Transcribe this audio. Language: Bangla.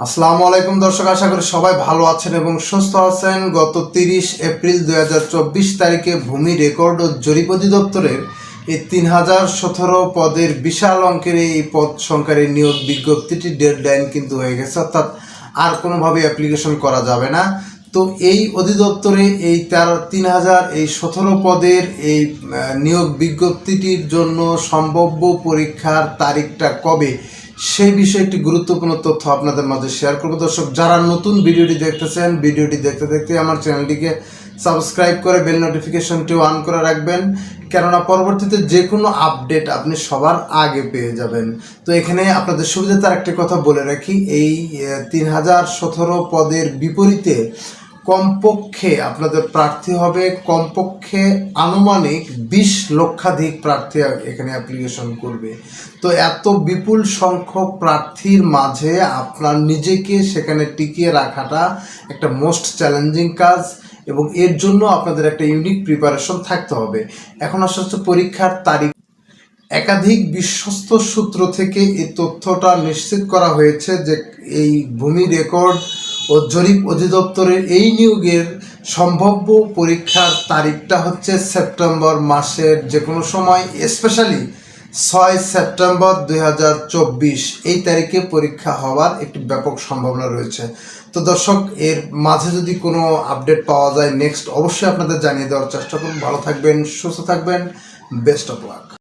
আসসালামু আলাইকুম দর্শক, আশা করি সবাই ভালো আছেন এবং সুস্থ আছেন। গত তিরিশ এপ্রিল দু হাজার চব্বিশ তারিখে ভূমি রেকর্ড ও জরিপ অধিদপ্তরের এই তিন হাজার সতেরো পদের বিশাল অঙ্কের এই পদ সংখ্যার নিয়োগ বিজ্ঞপ্তিটি ডেডলাইন কিন্তু হয়ে গেছে, অর্থাৎ আর কোনোভাবে অ্যাপ্লিকেশন করা যাবে না। তো এই অধিদপ্তরে এই তেরো, তিন হাজার এই সতেরো পদের এই নিয়োগ বিজ্ঞপ্তিটির জন্য সম্ভাব্য পরীক্ষার তারিখটা কবে সেই বিষয়ে একটি গুরুত্বপূর্ণ তথ্য আপনাদের মাঝে শেয়ার করব। দর্শক, যারা নতুন ভিডিওটি দেখতেছেন, ভিডিওটি দেখতে দেখতে আমার চ্যানেলটিকে সাবস্ক্রাইব করে বেল নোটিফিকেশনটি অন করে রাখবেন। কেননা পরবর্তীতে যে কোনো আপডেট আপনি সবার আগে পেয়ে যাবেন। তো এখানে আপনাদের সুবিধাতে একটি কথা বলে রাখি। এই তিন হাজার সতেরো পদের বিপরীতে কমপক্ষে আপনাদের প্রার্থী হবে, কমপক্ষে আনুমানিক বিশ লক্ষাধিক প্রার্থী এখানে অ্যাপ্লিকেশন করবে। তো এত বিপুল সংখ্যক প্রার্থীর মাঝে আপনার নিজেকে সেখানে টিকিয়ে রাখাটা একটা মোস্ট চ্যালেঞ্জিং কাজ এবং এর জন্য আপনাদের একটা ইউনিক প্রিপারেশন থাকতে হবে। এখন আসলে হচ্ছে পরীক্ষার তারিখ। একাধিক বিশ্বস্ত সূত্র থেকে এই তথ্যটা নিশ্চিত করা হয়েছে যে এই ভূমি রেকর্ড ও জরিপ অধিদপ্তরের এই নিয়োগের সম্ভাব্য পরীক্ষার তারিখটা হচ্ছে সেপ্টেম্বর মাসের যে কোনো সময় স্পেশালি ছয় সেপ্টেম্বর দু হাজার চব্বিশ। এই তারিখে পরীক্ষা হওয়ার একটি ব্যাপক সম্ভাবনা রয়েছে। তো দর্শক, এর মাঝে যদি কোনো আপডেট পাওয়া যায় নেক্সট অবশ্যই আপনাদের জানিয়ে দেওয়ার চেষ্টা করুন। ভালো থাকবেন, সুস্থ থাকবেন বেস্ট অফ লাক